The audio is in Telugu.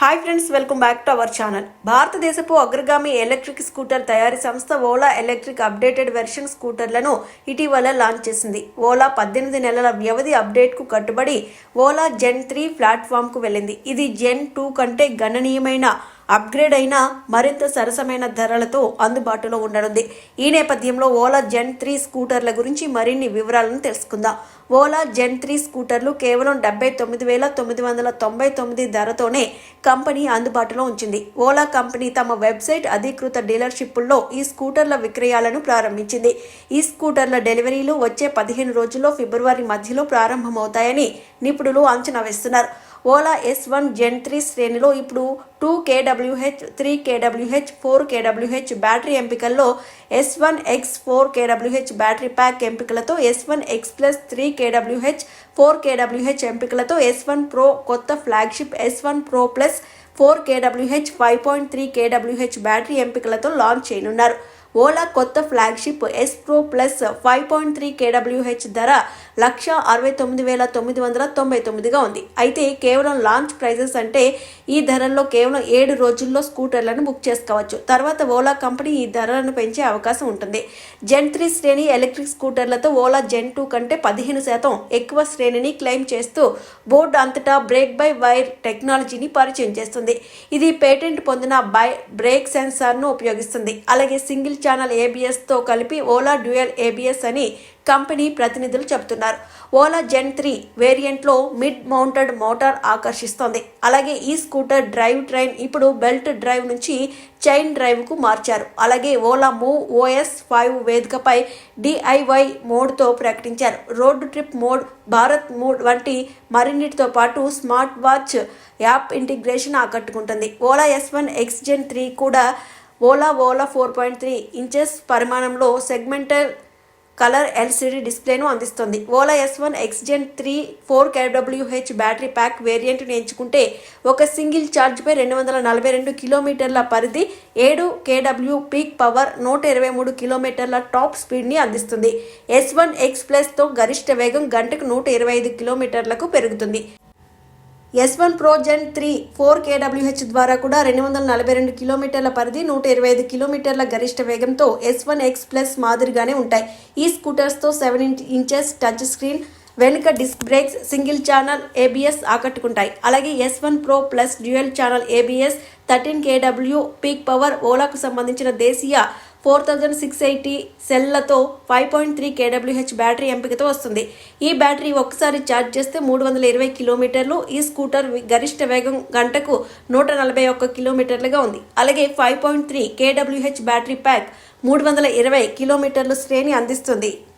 Hi friends welcome back to our channel భారతదేశపు అగ్రగామి ఎలక్ట్రిక్ స్కూటర్ తయారీ సంస్థ ఓలా ఎలక్ట్రిక్ అప్డేటెడ్ వెర్షన్ స్కూటర్లను ఇటీవల లాంచ్ చేసింది. ఓలా పద్దెనిమిది నెలల వ్యవధి అప్డేట్కు కట్టుబడి ఓలా జెన్ త్రీ ప్లాట్ఫామ్కు వెళ్ళింది. ఇది జెన్ టూ కంటే గణనీయమైన అప్గ్రేడ్ అయిన మరింత సరసమైన ధరలతో అందుబాటులో ఉండనుంది. ఈ నేపథ్యంలో ఓలా జెన్ త్రీ స్కూటర్ల గురించి మరిన్ని వివరాలను తెలుసుకుందాం. ఓలా జెన్ త్రీ స్కూటర్లు కేవలం డెబ్బై తొమ్మిది వేల తొమ్మిది వందల తొంభై తొమ్మిది ధరతోనే కంపెనీ అందుబాటులో ఉంచింది. ఓలా కంపెనీ తమ వెబ్సైట్ అధికృత డీలర్షిప్పుల్లో ఈ స్కూటర్ల విక్రయాలను ప్రారంభించింది. ఈ స్కూటర్ల డెలివరీలు వచ్చే పదిహేను రోజుల్లో ఫిబ్రవరి మధ్యలో ప్రారంభమవుతాయని నిపుణులు అంచనా వేస్తున్నారు. Ola S one gen three శ్రేణిలో ఇప్పుడు two K W H three K W H four K W H battery ఎంపికల్లో S one X four K W H battery pack ఎంపికలతో S one X plus three K W H four K W H ఎంపికలతో S one pro కొత్త flagship S one pro plus four K W H five point three K W H battery ఎంపికలతో launch చేయనున్నారు. ఓలా కొత్త flagship S pro plus five point three K W H ధర లక్ష అరవై తొమ్మిది వేల తొమ్మిది వందల తొంభై తొమ్మిదిగా ఉంది. అయితే కేవలం లాంచ్ ప్రైజెస్ అంటే ఈ ధరల్లో కేవలం ఏడు రోజుల్లో స్కూటర్లను బుక్ చేసుకోవచ్చు. తర్వాత ఓలా కంపెనీ ఈ ధరలను పెంచే అవకాశం ఉంటుంది. జెన్ త్రీ శ్రేణి ఎలక్ట్రిక్ స్కూటర్లతో ఓలా జెన్ టూ కంటే పదిహేను శాతం ఎక్కువ శ్రేణిని క్లెయిమ్ చేస్తూ బోర్డు అంతటా బ్రేక్ బై వైర్ టెక్నాలజీని పరిచయం చేస్తుంది. ఇది పేటెంట్ పొందిన బై బ్రేక్ సెన్సార్ను ఉపయోగిస్తుంది. అలాగే సింగిల్ ఛానల్ ఏబిఎస్తో కలిపి ఓలా డ్యూయల్ ఏబిఎస్ అని కంపెనీ ప్రతినిధులు చెబుతున్నారు. ఓలా జెన్ త్రీ వేరియంట్లో మిడ్ మౌంటెడ్ మోటార్ ఆకర్షిస్తోంది. అలాగే ఈ స్కూటర్ డ్రైవ్ ట్రైన్ ఇప్పుడు బెల్ట్ డ్రైవ్ నుంచి చైన్ డ్రైవ్కు మార్చారు. అలాగే ఓలా మూవ్ ఓఎస్ ఫైవ్ వేదికపై డిఐవై మోడ్తో ప్రకటించారు. Road trip mode Bharat mode వంటి మరిన్నిటితో పాటు స్మార్ట్ వాచ్ యాప్ ఇంటిగ్రేషన్ ఆకట్టుకుంటుంది. Ola S one X gen three కూడా Ola Ola four point three inches పరిమాణంలో సెగ్మెంటల్ కలర్ ఎల్సిడి డిస్ప్లేను అందిస్తుంది. Ola S one X gen three four KWH battery pack వేరియంట్ని ఎంచుకుంటే ఒక సింగిల్ ఛార్జ్పై రెండు వందల నలభై రెండు కిలోమీటర్ల పరిధి ఏడు కేడబ్ల్యూ పీక్ పవర్ నూట ఇరవై మూడు కిలోమీటర్ల టాప్ స్పీడ్ని అందిస్తుంది. ఎస్ వన్ ఎక్స్ ప్లస్తో గరిష్ట వేగం గంటకు నూట ఇరవై ఐదు కిలోమీటర్లకు పెరుగుతుంది. S one pro gen three four KWH ద్వారా కూడా రెండు వందల నలభై రెండు కిలోమీటర్ల పరిధి నూట ఇరవై ఐదు కిలోమీటర్ల గరిష్ట వేగంతో ఎస్ వన్ ఎక్స్ ప్లస్ మాదిరిగానే ఉంటాయి. ఈ స్కూటర్స్తో సెవెన్ ఇంచెస్ టచ్ స్క్రీన్ వెనుక disc brakes single channel ABS ఆకట్టుకుంటాయి. అలాగే S one pro plus dual channel ABS thirteen KW peak power ఓలాకు సంబంధించిన దేశీయ four thousand six eighty సెల్లతో five point three KWH battery ఎంపికతో వస్తుంది. ఈ బ్యాటరీ ఒక్కసారి ఛార్జ్ చేస్తే మూడు వందల ఇరవై కిలోమీటర్లు. ఈ స్కూటర్ గరిష్ట వేగం గంటకు నూట నలభై ఒక్క కిలోమీటర్లుగా ఉంది. అలాగే five point three KWH battery pack మూడు వందల ఇరవై కిలోమీటర్లు శ్రేణి అందిస్తుంది.